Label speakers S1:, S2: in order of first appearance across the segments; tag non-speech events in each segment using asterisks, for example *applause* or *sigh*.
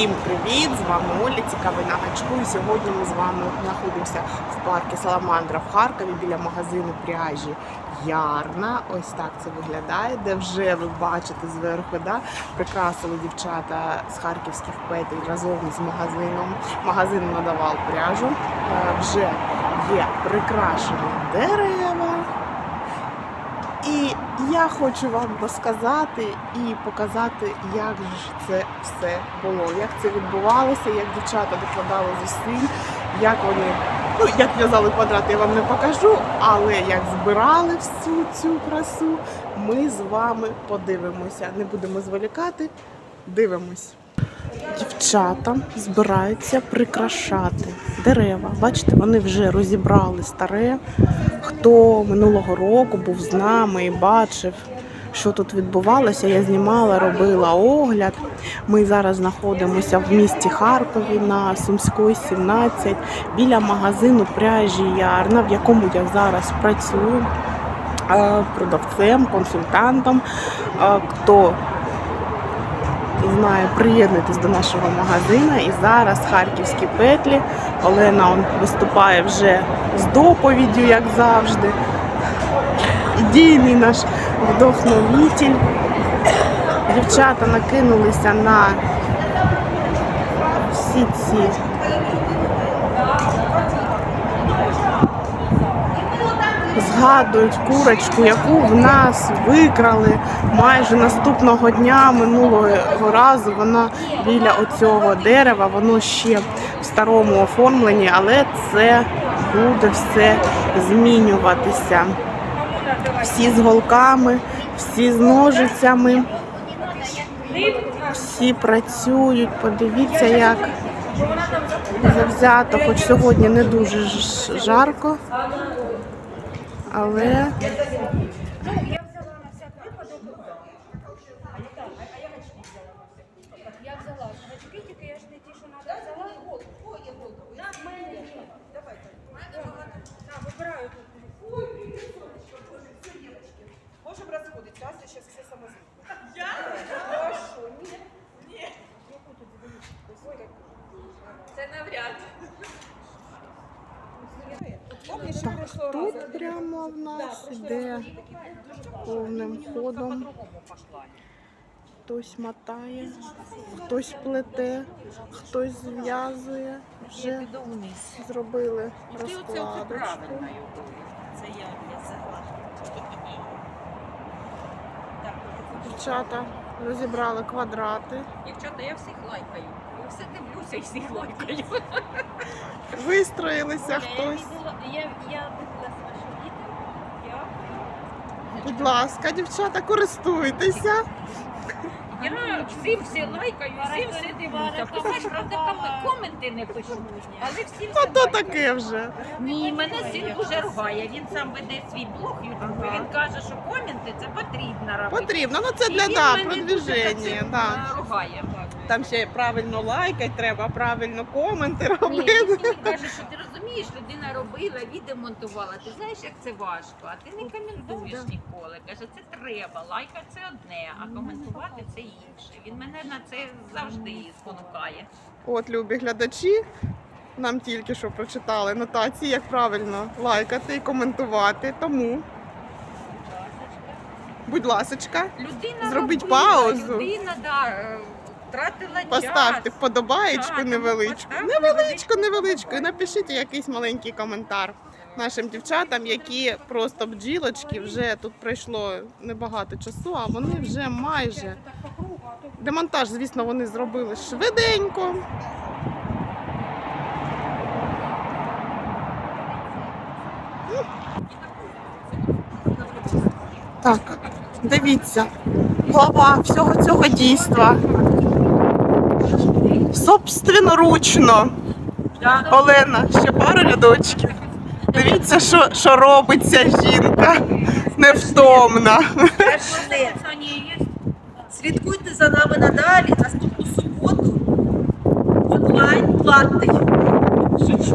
S1: Всім привіт! З вами Оля, цікавий на гачку. І сьогодні ми з вами знаходимося в парку Саламандра в Харкові біля магазину пряжі Ярна. Ось так це виглядає, де вже ви бачите зверху, да, прикрасили дівчата з харківських петель разом з магазином. Магазин надавав пряжу. Е, Вже є прикрашені дерева. І я хочу вам розказати і показати, як ж це все було, як це відбувалося, як дівчата докладали зусиль, як вони, ну як в'язали квадрат, я вам не покажу, але як збирали всю цю красу, ми з вами подивимося. Не будемо зволікати, дивимось. Дівчата збираються прикрашати дерева. Бачите, вони вже розібрали старе. Хто минулого року був з нами і бачив, що тут відбувалося, я знімала, робила огляд. Ми зараз знаходимося в місті Харкові на Сумської 17 біля магазину пряжі Ярна, в якому я зараз працюю е, продавцем, консультантом. Е, Хто знає, приєднуйтесь до нашого магазину. І зараз харківські петлі. Олена он, виступає вже з доповіддю, як завжди. Ідійний наш вдохновитель. Дівчата накинулися на всі ці згадують курочку, яку в нас викрали майже наступного дня минулого разу. Вона біля оцього дерева, воно ще в старому оформленні, але це буде все змінюватися. Всі з голками, всі з ножицями, всі працюють. Подивіться, як завзято, хоч сьогодні не дуже жарко. Але
S2: Я взяла на всяк випадок. Я взяла гачки, тільки я ж не ті, що треба взяла. О, є голка. В мене є. Давайте. Так, вибираю тут.
S3: Можем расходиться, Ася сейчас все сама Я? Хорошо, нет. Нет.
S2: Це навряд.
S3: Помнишь, в
S1: так, тут прямо в нас іде повним ходом. Хтось мотає, хтось плете, хтось зв'язує. Вже зробили розкладочку. Дівчата розібрали квадрати,
S4: Дівчата, я всіх лайкаю. Все дивлюся і всіх лайкаю.
S1: вистроїлися хтось.
S4: Я, я дивилася ваше відео. Я,
S1: Будь ласка, дівчата, користуйтеся.
S4: я всім все лайкаю, всім все дивлюся. Хтось, правда, ком- коменти не пишу. Але всім все
S1: то
S4: лайкаю.
S1: таке вже.
S4: Ні, мене син дуже ругає. Він сам веде свій блог Ютуб.
S1: Ага.
S4: Він каже, що коменти це потрібно робити.
S1: Потрібно, ну це
S4: І
S1: для
S4: він
S1: да,
S4: мене дуже за
S1: продвіження. Да.
S4: е, ругає.
S1: Там ще правильно лайкати треба, правильно коменти
S4: Ні,
S1: робити.
S4: він мені що ти розумієш, людина робила, відео монтувала. Ти знаєш, як це важко, а ти не коментуєш ніколи. Каже, це треба. Лайка це одне, а коментувати це інше. Він мене на це завжди спонукає.
S1: От, любі глядачі, нам тільки що прочитали нотації, як правильно лайкати і коментувати. Тому, будь ласочка,
S4: Людина
S1: Зробіть
S4: робила,
S1: паузу.
S4: Людина да, е, втратила
S1: поставте
S4: час.
S1: вподобаєчку
S4: Так,
S1: невеличку. Невеличку, невеличку. І напишіть якийсь маленький коментар нашим дівчатам, які просто бджілочки вже тут пройшло небагато часу, а вони вже майже. Демонтаж, звісно, вони зробили швиденько. Так, дивіться, глава всього цього дійства. Собственноручно. Олена, ще пара рядочків. Дивіться, що, що робить ця жінка невтомна.
S3: Слідкуйте за нами надалі. Наступну суботу онлайн платний. Шучу.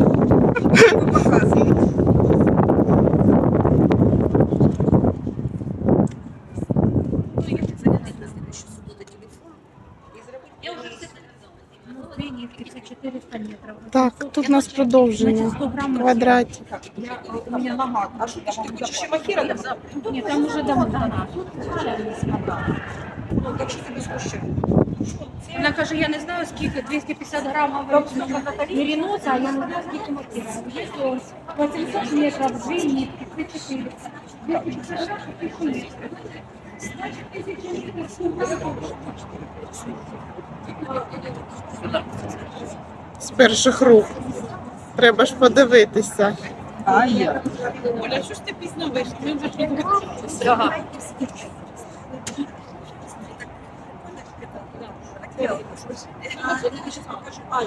S3: Ви показуєте. Ну, я зарядити на слідчу суботу телефон і зробити.
S4: Я вже все
S1: тут у нас продовження. Квадратик.
S3: Я, у меня нога. А что ты, ж- ты хочешь еще махера добавить?
S4: Ні, там уже давно. Тут ще не сказала.
S3: Ну, так что ты без мужчин?
S2: Вона каже, я не знаю, скільки, 250 грамів меріноса, а я не знаю, скільки мотива. Є ось 800 метрів, дві нитки, 34. 250 грамів, Значить, тисяча
S1: З перших рук. Треба ж подивитися.
S3: А, я.
S5: Оля, що ж ти пізно вийшла? Ми вже.
S4: Ага.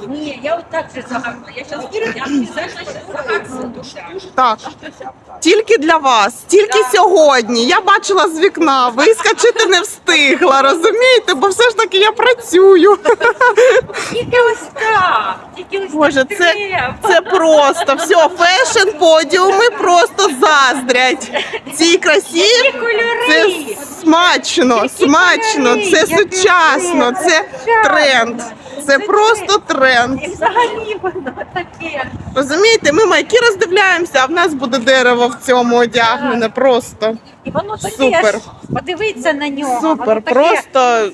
S4: Ні, я отак же загарну. Я зараз я загарну душа.
S1: Так. Тільки для вас, тільки сьогодні. Я бачила з вікна, вискочити не встигла, розумієте? Бо все ж таки я працюю.
S4: Тільки ось так. Тільки ось
S1: Боже,
S4: так
S1: це,
S4: треба.
S1: це просто все, фешн подіуми просто заздрять. Цій красі це
S4: Кольори.
S1: смачно, смачно, це сучасно, це тренд. Це просто тренд.
S4: І взагалі воно таке.
S1: Розумієте, ми майки роздивляємося, а в нас буде дерево в цьому одягнене. Просто
S4: І воно таке
S1: Супер.
S4: ж. Подивіться на нього.
S1: супер,
S4: таке
S1: просто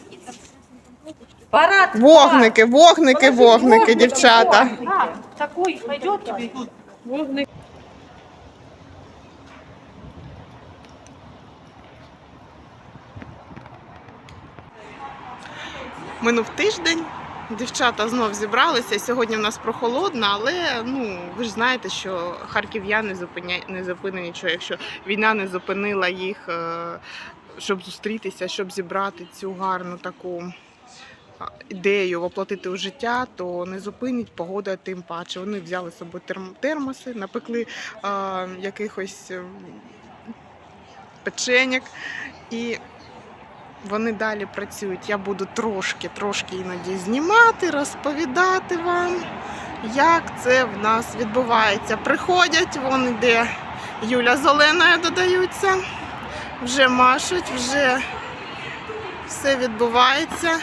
S4: парад.
S1: вогники, вогники, вогники, дівчата.
S4: А, такой пойдет тебе?
S5: Вогник.
S1: Минув тиждень. Дівчата знов зібралися. Сьогодні в нас прохолодно, але ну ви ж знаєте, що харків'яни зупиня... не зупинені нічого, якщо війна не зупинила їх, е, щоб зустрітися, щоб зібрати цю гарну таку ідею воплотити у життя, то не зупинить погода тим паче. Вони взяли з собою термоси, напекли а, якихось ем, печеньок і вони далі працюють. Я буду трошки, трошки іноді знімати, розповідати вам, як це в нас відбувається. Приходять, вон іде Юля з Оленою додаються, вже машуть, вже все відбувається.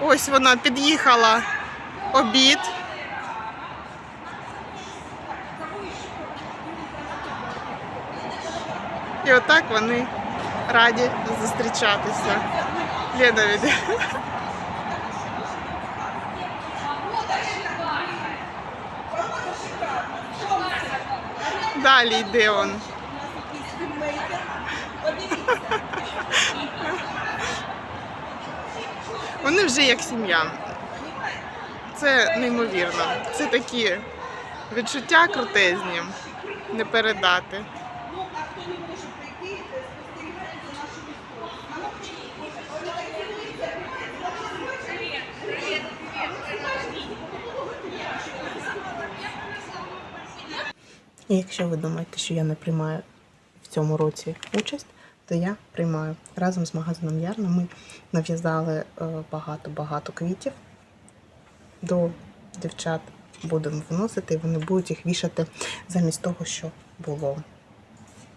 S1: Ось вона під'їхала обід. І отак вони раді зустрічатися. Лена веде. Далі йде он. Вони вже як сім'я. Це неймовірно. Це такі відчуття крутезні, не передати. І якщо ви думаєте, що я не приймаю в цьому році участь, то я приймаю разом з магазином Ярна. Ми нав'язали багато-багато квітів до дівчат. Будемо вносити, і вони будуть їх вішати замість того, що було.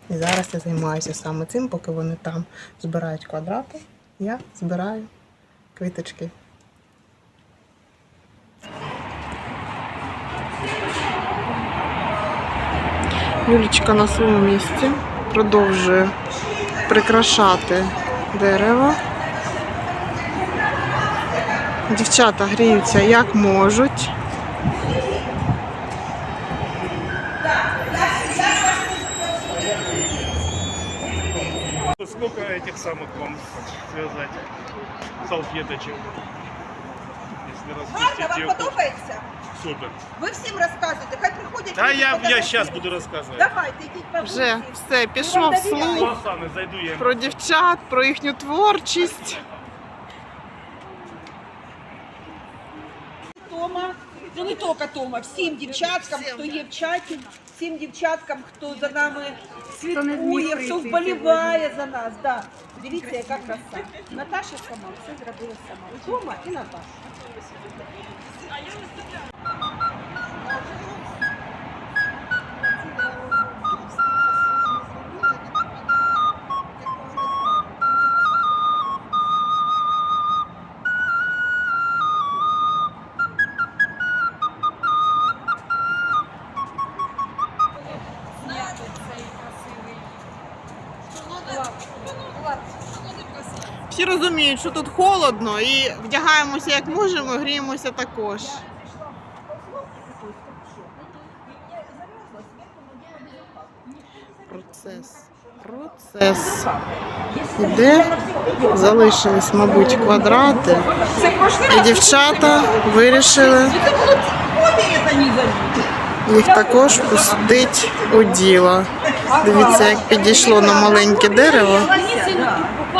S1: І зараз я займаюся саме цим, поки вони там збирають квадрати, я збираю квіточки. Юлічка на своєму місці продовжує прикрашати дерево. Дівчата гріються як можуть.
S6: Сколько этих самых вам связать салфеточек? Если
S3: Гарно,
S6: распустить
S3: вам
S6: ее,
S3: подобається?
S6: Супер.
S3: Ви всім розказуєте, хай приходять.
S6: Та
S3: люди,
S6: я, я
S3: фотографують.
S6: сейчас буду розказувати.
S3: Давайте, йдіть по
S1: Вже
S3: вулиці.
S1: все, пішов слух
S6: Оксаны, зайду я.
S1: про дівчат, про їхню творчість.
S3: Тома, ну не тільки Тома, всім дівчаткам, хто є в чаті, всім дівчаткам, хто за нами слідкує, хто вболіває за нас. Да. Дивіться, яка краса. Наташа сама все зробила сама. І Тома, і Наташа.
S1: Всі розуміють, що тут холодно і вдягаємося як можемо, гріємося також. Процес. Процес. Іде. Залишились, мабуть, квадрати. І дівчата вирішили їх також пустить у діло. Дивіться, як підійшло на маленьке дерево.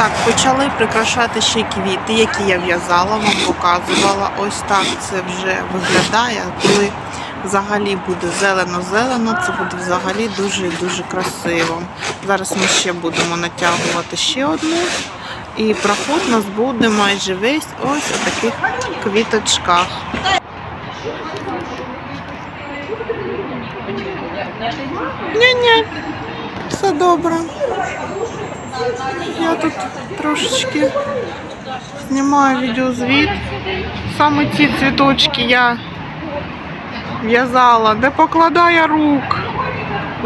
S1: Так, почали прикрашати ще квіти, які я в'язала, вам показувала. Ось так це вже виглядає. Коли взагалі буде зелено-зелено, це буде взагалі дуже дуже красиво. Зараз ми ще будемо натягувати ще одну. І проход у нас буде майже весь ось у таких квіточках. Ні-ні, все добре. Я тут трошечки знімаю відеозвіт. Саме ці цвіточки я в'язала, де покладає рук,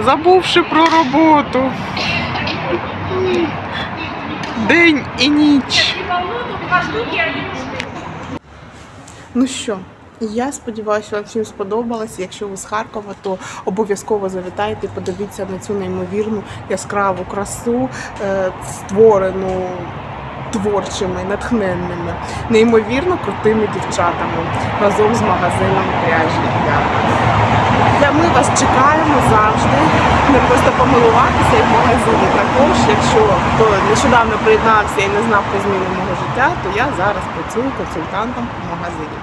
S1: забувши про роботу. День і ніч. Ну що, я сподіваюся, вам всім сподобалось. Якщо ви з Харкова, то обов'язково завітайте, подивіться на цю неймовірну яскраву красу, е, створену творчими, натхненними, неймовірно крутими дівчатами разом з магазином пряжі. Ми вас чекаємо завжди. Не просто помилуватися і в магазині. Також, якщо хто нещодавно приєднався і не знав про зміни мого життя, то я зараз працюю консультантом в магазині.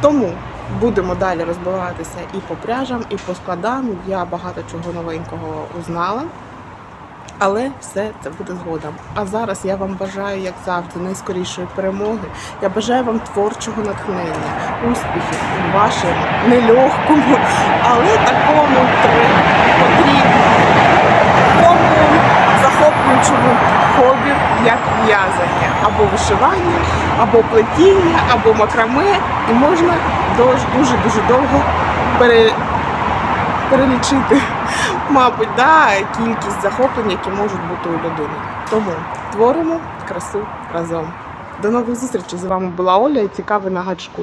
S1: Тому будемо далі розбиватися і по пряжам, і по складам. Я багато чого новенького узнала. Але все це буде згодом. А зараз я вам бажаю, як завжди, найскорішої перемоги. Я бажаю вам творчого натхнення, успіхів у вашому нелегкому, але такому в'язання, або вишивання, або плетіння, або макраме, і можна дуже дуже дуже довго пере, перелічити, *laughs* мабуть, да, кількість захоплень, які можуть бути у людини. Тому творимо красу разом. До нових зустрічей. З вами була Оля і цікавий на гачку.